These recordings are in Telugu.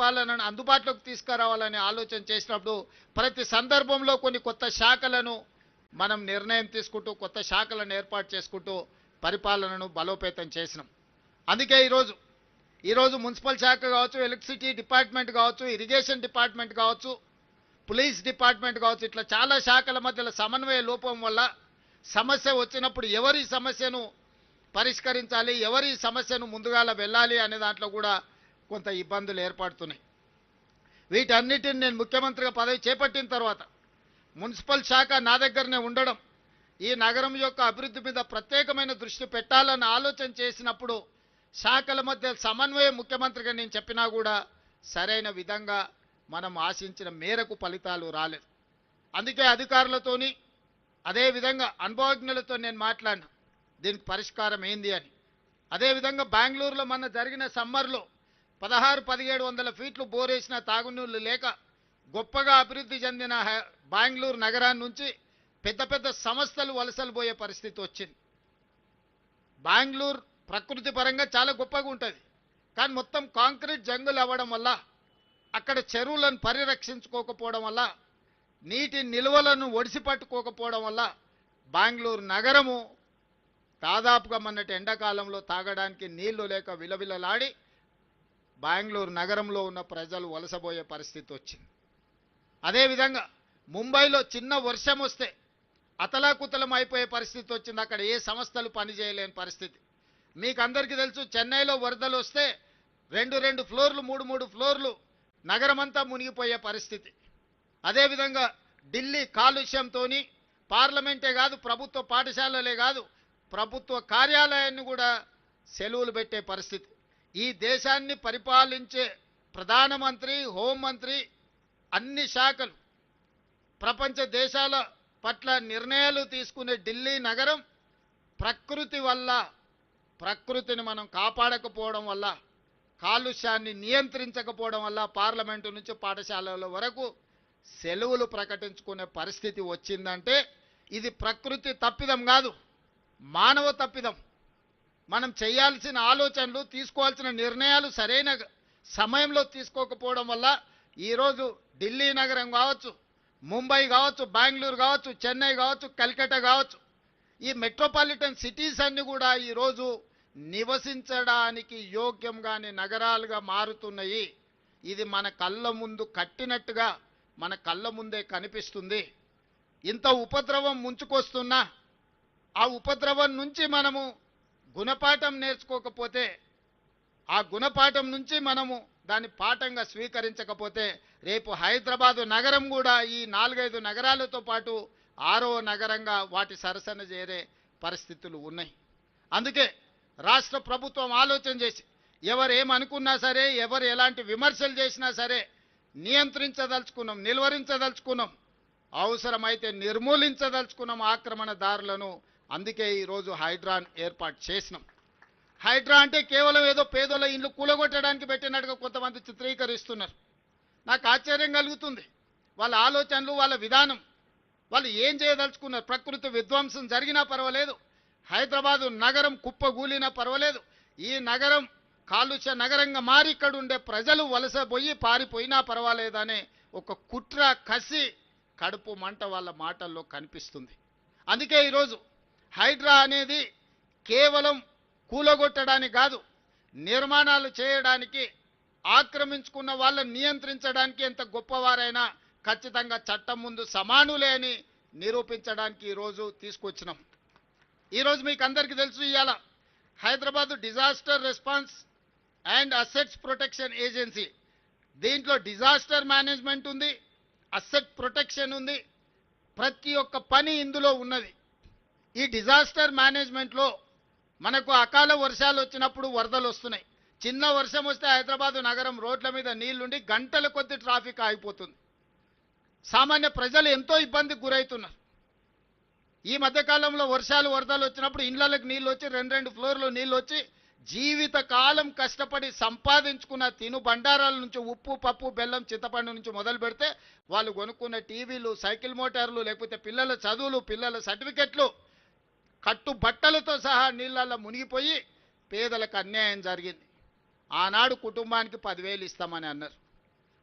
పాలనను అందుబాటులోకి తీసుకురావాలని ఆలోచన చేసినప్పుడు ప్రతి సందర్భంలో కొన్ని కొత్త శాఖలను మనం నిర్ణయం తీసుకుంటూ కొత్త శాఖలను ఏర్పాటు చేసుకుంటూ పరిపాలనను బలోపేతం చేసినాం. అందుకే ఈరోజు ఈరోజు మున్సిపల్ శాఖ కావచ్చు ఎలక్ట్రిసిటీ డిపార్ట్మెంట్ కావచ్చు ఇరిగేషన్ డిపార్ట్మెంట్ కావచ్చు పోలీస్ డిపార్ట్మెంట్ కావచ్చు ఇట్లా చాలా శాఖల మధ్యలో సమన్వయ లోపం వల్ల సమస్య వచ్చినప్పుడు ఎవరి సమస్యను పరిష్కరించాలి ఎవరి సమస్యను ముందుగాల వెళ్ళాలి అనే దాంట్లో కూడా కొంత ఇబ్బందులు ఏర్పడుతున్నాయి. వీటన్నిటిని నేను ముఖ్యమంత్రిగా పదవి చేపట్టిన తర్వాత మున్సిపల్ శాఖ నా దగ్గరనే ఉండడం ఈ నగరం యొక్క అభివృద్ధి మీద ప్రత్యేకమైన దృష్టి పెట్టాలని ఆలోచన చేసినప్పుడు శాఖల మధ్య సమన్వయం ముఖ్యమంత్రిగా నేను చెప్పినా కూడా సరైన విధంగా మనం ఆశించిన మేరకు ఫలితాలు రాలేదు. అందుకే అధికారులతోని అదేవిధంగా అనుభవజ్ఞులతో నేను మాట్లాడినా దీనికి పరిష్కారం ఏంది అని. అదేవిధంగా బెంగళూరులో మొన్న జరిగిన సమ్మర్లో పదహారు పదిహేడు వందల ఫీట్లు బోరేసిన తాగునీళ్ళు లేక గొప్పగా అభివృద్ధి చెందిన బెంగళూరు నగరాన్ని నుంచి పెద్ద పెద్ద సంస్థలు వలసలు పోయే పరిస్థితి వచ్చింది. బెంగళూరు ప్రకృతి పరంగా చాలా గొప్పగా ఉంటుంది. కానీ మొత్తం కాంక్రీట్ జంగులు అవ్వడం వల్ల అక్కడ చెరువులను పరిరక్షించుకోకపోవడం వల్ల నీటి నిల్వలను ఒడిసి పట్టుకోకపోవడం వల్ల బెంగళూరు నగరము దాదాపుగా మొన్నటి ఎండాకాలంలో తాగడానికి నీళ్ళు లేక విలవిలలాడి బెంగళూరు నగరంలో ఉన్న ప్రజలు వలసబోయే పరిస్థితి వచ్చింది. అదేవిధంగా ముంబైలో చిన్న వర్షం వస్తే అతలాకుతలం అయిపోయే పరిస్థితి వచ్చింది. అక్కడ ఏ సంస్థలు పనిచేయలేని పరిస్థితి. మీకు అందరికీ తెలుసు చెన్నైలో వరదలు వస్తే రెండు రెండు ఫ్లోర్లు మూడు మూడు ఫ్లోర్లు నగరమంతా మునిగిపోయే పరిస్థితి. అదేవిధంగా ఢిల్లీ కాలుష్యంతో పార్లమెంటే కాదు ప్రభుత్వ పాఠశాలలే కాదు ప్రభుత్వ కార్యాలయాన్ని కూడా సెలవులు పెట్టే పరిస్థితి. ఈ దేశాన్ని పరిపాలించే ప్రధానమంత్రి హోంమంత్రి అన్ని శాఖలు ప్రపంచ దేశాల పట్ల నిర్ణయాలు తీసుకునే ఢిల్లీ నగరం ప్రకృతి వల్ల ప్రకృతిని మనం కాపాడకపోవడం వల్ల కాలుష్యాన్ని నియంత్రించకపోవడం వల్ల పార్లమెంటు నుంచి పాఠశాలల వరకు సెలవులు ప్రకటించుకునే పరిస్థితి వచ్చిందంటే ఇది ప్రకృతి తప్పిదం కాదు మానవ తప్పిదం. మనం చేయాల్సిన ఆలోచనలు తీసుకోవాల్సిన నిర్ణయాలు సరైన సమయంలో తీసుకోకపోవడం వల్ల ఈరోజు ఢిల్లీ నగరం కావచ్చు ముంబై కావచ్చు బెంగళూరు కావచ్చు చెన్నై కావచ్చు కల్కట్టా కావచ్చు ఈ మెట్రోపాలిటన్ సిటీస్ అన్ని కూడా ఈరోజు నివసించడానికి యోగ్యంగాని నగరాలుగా మారుతున్నాయి. ఇది మన కళ్ళ ముందు కట్టినట్టుగా మన కళ్ళ ముందే కనిపిస్తుంది. ఇంత ఉపద్రవం ముంచుకొస్తున్నా ఆ ఉపద్రవం నుంచి మనము గుణపాఠం నేర్చుకోకపోతే ఆ గుణపాఠం నుంచి మనము దాన్ని పాఠంగా స్వీకరించకపోతే రేపు హైదరాబాదు నగరం కూడా ఈ నాలుగైదు నగరాలతో పాటు ఆరో నగరంగా వాటి సరసన చేరే పరిస్థితులు ఉన్నాయి. అందుకే రాష్ట్ర ప్రభుత్వం ఆలోచన చేసి ఎవరు ఏమనుకున్నా సరే ఎవరు ఎలాంటి విమర్శలు చేసినా సరే నియంత్రించదలుచుకున్నాం నిలువరించదలుచుకున్నాం. అవసరమైతే నిర్మూలించదలుచుకున్నాం ఆక్రమణదారులను అందుకే ఈరోజు హైడ్రాన్ ఏర్పాటు చేసినాం. హైడ్రా అంటే కేవలం ఏదో పేదల ఇల్లు కూలగొట్టడానికి పెట్టినట్టుగా కొంతమంది చిత్రీకరిస్తున్నారు. నాకు ఆశ్చర్యం కలుగుతుంది. వాళ్ళ ఆలోచనలు వాళ్ళ విధానం. వాళ్ళు ఏం చేయదలుచుకున్నారు? ప్రకృతి విధ్వంసం జరిగినా పర్వాలేదు. హైదరాబాదు నగరం కుప్పగూలినా పర్వాలేదు. ఈ నగరం కాలుష్య నగరంగా మారి ఇక్కడ ఉండే ప్రజలు వలసపోయి పారిపోయినా పర్వాలేదనే ఒక కుట్ర కసి కడుపు మంట వాళ్ళ మాటల్లో కనిపిస్తుంది. అందుకే ఈరోజు హైడ్రా అనేది కేవలం కూలగొట్టడానికి కాదు నిర్మాణాలు చేయడానికి ఆక్రమించుకున్న వాళ్ళని నియంత్రించడానికి ఎంత గొప్పవారైనా ఖచ్చితంగా చట్టం ముందు సమానులే అని నిరూపించడానికి ఈరోజు తీసుకొచ్చినాం. ఈరోజు మీకు అందరికీ తెలుసు ఇవాళ Hyderabad disaster response and assets protection agency. దీంట్లో డిజాస్టర్ మేనేజ్మెంట్ ఉంది అసెట్ ప్రొటెక్షన్ ఉంది ప్రతి ఒక్క పని ఇందులో ఉన్నది. ఈ డిజాస్టర్ మేనేజ్మెంట్లో మనకు అకాల వర్షాలు వచ్చినప్పుడు వరదలు వస్తున్నాయి. చిన్న వర్షం వస్తే హైదరాబాదు నగరం రోడ్ల మీద నీళ్ళుండి గంటల కొద్ది ట్రాఫిక్ ఆగిపోతుంది. సామాన్య ప్రజలు ఎంతో ఇబ్బందికి గురవుతున్నారు. ఈ మధ్యకాలంలో వర్షాలు వరదలు వచ్చినప్పుడు ఇళ్ళలకు నీళ్ళు వచ్చి రెండు రెండు ఫ్లోర్లు నీళ్ళు వచ్చి జీవితకాలం కష్టపడి సంపాదించుకున్న తిను బండారాల నుంచి ఉప్పు పప్పు బెల్లం చింతపండు నుంచి మొదలు పెడితే వాళ్ళు కొనుక్కున్న టీవీలు సైకిల్ మోటార్లు లేకపోతే పిల్లల చదువులు పిల్లల సర్టిఫికెట్లు కట్టు బట్టలతో సహా నీళ్ళల్లో మునిగిపోయి పేదలకు అన్యాయం జరిగింది. ఆనాడు కుటుంబానికి పదివేలు ఇస్తామని అన్నారు.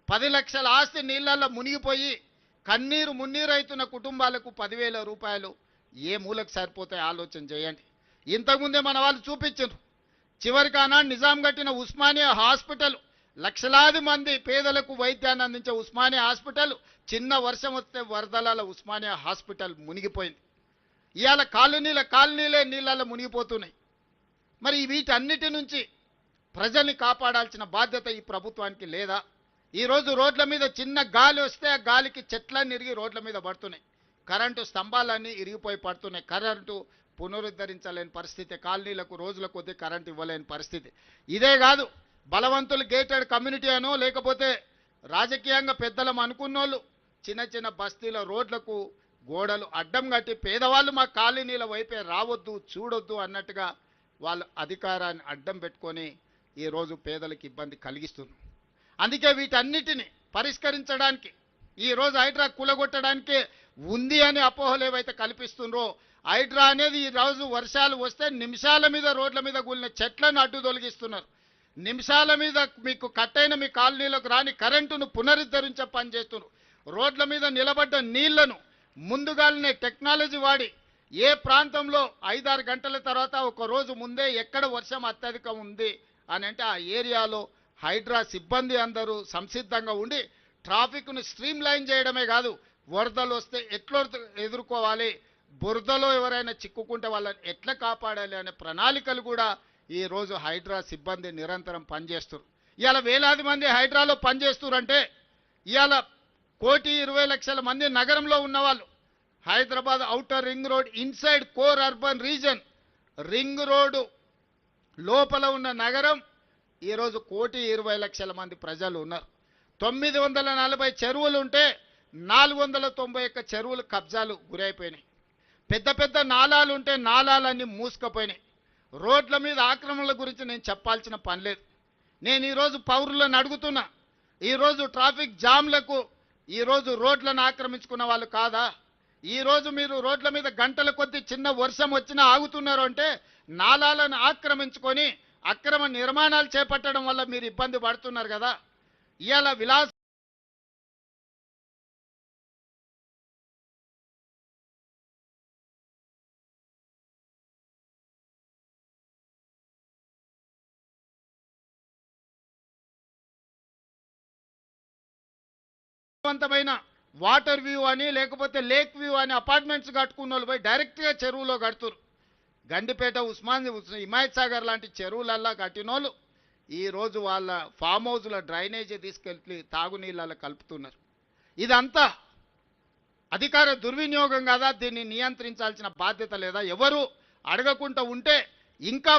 పది లక్షల ఆస్తి నీళ్ళల్లో మునిగిపోయి కన్నీరు మున్నీరైతున్న కుటుంబాలకు పదివేల రూపాయలు ఏ మూలకు సరిపోతాయి ఆలోచన చేయండి. ఇంతకుముందే మన వాళ్ళు చూపించారు. చివరికి ఆనాడు నిజాం కట్టిన ఉస్మానియా హాస్పిటల్ లక్షలాది మంది పేదలకు వైద్యాన్ని అందించే ఉస్మానియా హాస్పిటల్ చిన్న వర్షం వస్తే వరదల ఉస్మానియా హాస్పిటల్ మునిగిపోయింది. ఇవాళ కాలనీల కాలనీలే నీళ్ళల్లో మునిగిపోతున్నాయి. మరి వీటన్నిటి నుంచి ప్రజల్ని కాపాడాల్సిన బాధ్యత ఈ ప్రభుత్వానికి లేదా? ఈరోజు రోడ్ల మీద చిన్న గాలి వస్తే ఆ గాలికి చెట్లన్నీ ఇరిగి రోడ్ల మీద పడుతున్నాయి. కరెంటు స్తంభాలన్నీ ఇరిగిపోయి పడుతున్నాయి. కరెంటు పునరుద్ధరించలేని పరిస్థితి కాలనీలకు రోజుల కొద్దీ కరెంటు ఇవ్వలేని పరిస్థితి. ఇదే కాదు బలవంతులు గేటెడ్ కమ్యూనిటీ అనో లేకపోతే రాజకీయంగా పెద్దలం అనుకున్నోళ్ళు చిన్న చిన్న బస్తీల రోడ్లకు గోడలు అడ్డం కట్టి పేదవాళ్ళు మా కాలనీల వైపే రావద్దు చూడొద్దు అన్నట్టుగా వాళ్ళు అధికారాన్ని అడ్డం పెట్టుకొని ఈరోజు పేదలకు ఇబ్బంది కలిగిస్తుంది అందుకే వీటన్నిటిని పరిష్కరించడానికి ఈ రోజు హైడ్రా కూలగొట్టడానికే ఉంది అని అపోహలు ఏవైతే కల్పిస్తుండ్రో హైడ్రా అనేది ఈ రోజు వర్షాలు వస్తే నిమిషాల మీద రోడ్ల మీద కూలిన చెట్లను అడ్డు తొలగిస్తున్నారు. నిమిషాల మీద మీకు కట్టైన మీ కాలనీలకు రాని కరెంటును పునరుద్ధరించే పనిచేస్తున్నారు రోడ్ల మీద నిలబడ్డ నీళ్ళను ముందుగానే టెక్నాలజీ వాడి ఏ ప్రాంతంలో ఐదారు గంటల తర్వాత ఒక రోజు ముందే ఎక్కడ వర్షం అత్యధికం ఉంది అని అంటే ఆ ఏరియాలో హైడ్రా సిబ్బంది అందరూ సంసిద్ధంగా ఉండి ట్రాఫిక్ను స్ట్రీమ్ లైన్ చేయడమే కాదు వరదలు వస్తే ఎట్లా ఎదుర్కోవాలి బురదలో ఎవరైనా చిక్కుకుంటే వాళ్ళని ఎట్లా కాపాడాలి అనే ప్రణాళికలు కూడా ఈరోజు హైడ్రా సిబ్బంది నిరంతరం పనిచేస్తారు ఇవాళ వేలాది మంది హైడ్రాలో పనిచేస్తారంటే ఇవాళ కోటి ఇరవై లక్షల మంది నగరంలో ఉన్నవాళ్ళు. Hyderabad outer ring road inside core urban region. Ring road లోపల ఉన్న నగరం. ఈరోజు కోటి ఇరవై లక్షల మంది ప్రజలు ఉన్నారు. తొమ్మిది వందల నలభై చెరువులు ఉంటే నాలుగు వందల తొంభై ఒక్క చెరువులు కబ్జాలు గురైపోయినాయి. పెద్ద పెద్ద నాలాలు ఉంటే నాలాలన్నీ మూసుకుపోయినాయి. రోడ్ల మీద ఆక్రమణల గురించి నేను చెప్పాల్సిన పని లేదు. నేను ఈరోజు పౌరులను అడుగుతున్నా. ఈరోజు ట్రాఫిక్ జామ్లకు ఈరోజు రోడ్లను ఆక్రమించుకున్న వాళ్ళు కాదా? ఈరోజు మీరు రోడ్ల మీద గంటల కొద్ది చిన్న వర్షం వచ్చినా ఆగుతున్నారు అంటే నాలాలను ఆక్రమించుకొని అక్రమ నిర్మాణాలు చేపట్టడం వల్ల మీరు ఇబ్బంది పడుతున్నారు కదా? ఇవాళ విలాస వంతమైన వాటర్ వ్యూ అని లేకపోతే లేక్ వ్యూ అని అపార్ట్మెంట్స్ కట్టుకున్న వాళ్ళు పోయి డైరెక్ట్గా చెరువులో కడుతురు. గండిపేట ఉస్మాన్ ఉస్- హిమాయత్ సాగర్ లాంటి చెరువులల్లా కట్టినోళ్ళు ఈ రోజు వాళ్ళ ఫామ్ హౌస్ల డ్రైనేజీ తీసుకెళ్ళి తాగునీళ్ళలో కలుపుతున్నారు. ఇదంతా అధికార దుర్వినియోగం కదా దీన్ని నియంత్రించాల్సిన బాధ్యత లేదా ఎవరు అడగకుండా ఉంటే ఇంకా